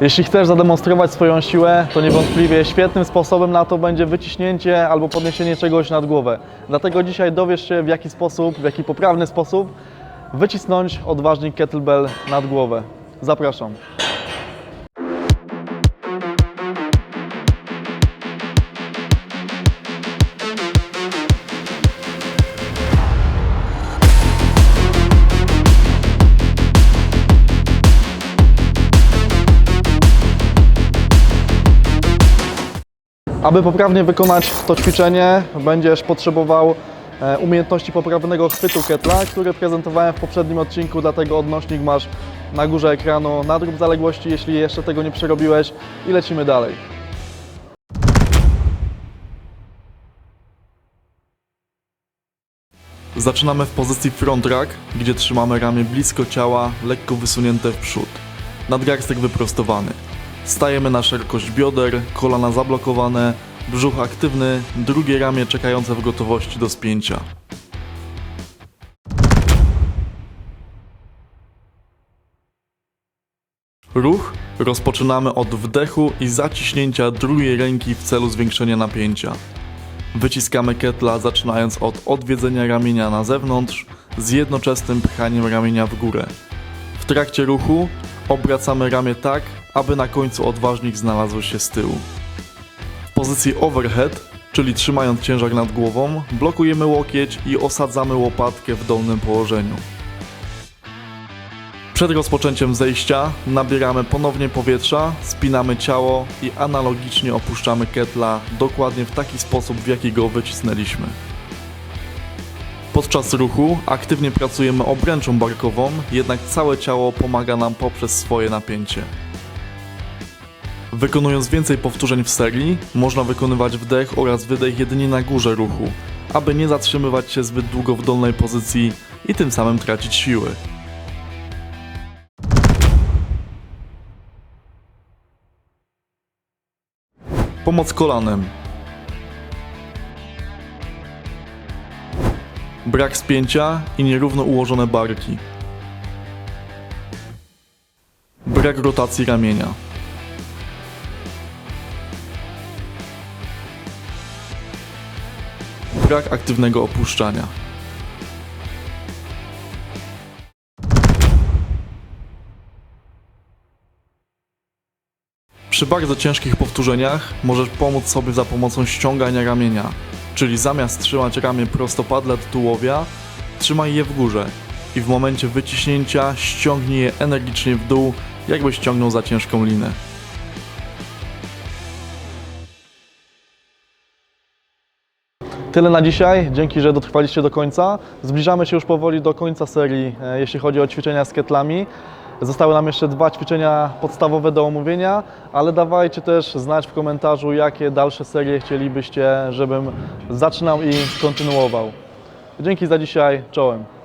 Jeśli chcesz zademonstrować swoją siłę, to niewątpliwie świetnym sposobem na to będzie wyciśnięcie albo podniesienie czegoś nad głowę. Dlatego dzisiaj dowiesz się w jaki sposób, w jaki poprawny sposób wycisnąć odważnik kettlebell nad głowę. Zapraszam. Aby poprawnie wykonać to ćwiczenie, będziesz potrzebował e, umiejętności poprawnego chwytu ketla, który prezentowałem w poprzednim odcinku, dlatego odnośnik masz na górze ekranu. Nadrób zaległości, jeśli jeszcze tego nie przerobiłeś i lecimy dalej. Zaczynamy w pozycji front rack, gdzie trzymamy ramię blisko ciała, lekko wysunięte w przód. Nadgarstek wyprostowany. Stajemy na szerokość bioder, kolana zablokowane, brzuch aktywny, drugie ramię czekające w gotowości do spięcia. Ruch rozpoczynamy od wdechu i zaciśnięcia drugiej ręki w celu zwiększenia napięcia. Wyciskamy ketla zaczynając od odwiedzenia ramienia na zewnątrz z jednoczesnym pchaniem ramienia w górę. W trakcie ruchu obracamy ramię tak, aby na końcu odważnik znalazł się z tyłu. W pozycji overhead, czyli trzymając ciężar nad głową, blokujemy łokieć i osadzamy łopatkę w dolnym położeniu. Przed rozpoczęciem zejścia nabieramy ponownie powietrza, spinamy ciało i analogicznie opuszczamy ketla dokładnie w taki sposób, w jaki go wycisnęliśmy. Podczas ruchu aktywnie pracujemy obręczą barkową, jednak całe ciało pomaga nam poprzez swoje napięcie. Wykonując więcej powtórzeń w serii, można wykonywać wdech oraz wydech jedynie na górze ruchu, aby nie zatrzymywać się zbyt długo w dolnej pozycji i tym samym tracić siły. Pomoc kolanem. Brak spięcia i nierówno ułożone barki. Brak rotacji ramienia. Brak aktywnego opuszczania. Przy bardzo ciężkich powtórzeniach możesz pomóc sobie za pomocą ściągania ramienia, czyli zamiast trzymać ramię prostopadle do tułowia, trzymaj je w górze i w momencie wyciśnięcia ściągnij je energicznie w dół, jakbyś ściągnął za ciężką linę. Tyle na dzisiaj. Dzięki, że dotrwaliście do końca. Zbliżamy się już powoli do końca serii, e, jeśli chodzi o ćwiczenia z ketlami. Zostały nam jeszcze dwa ćwiczenia podstawowe do omówienia, ale dawajcie też znać w komentarzu, jakie dalsze serie chcielibyście, żebym zaczynał i kontynuował. Dzięki za dzisiaj. Czołem.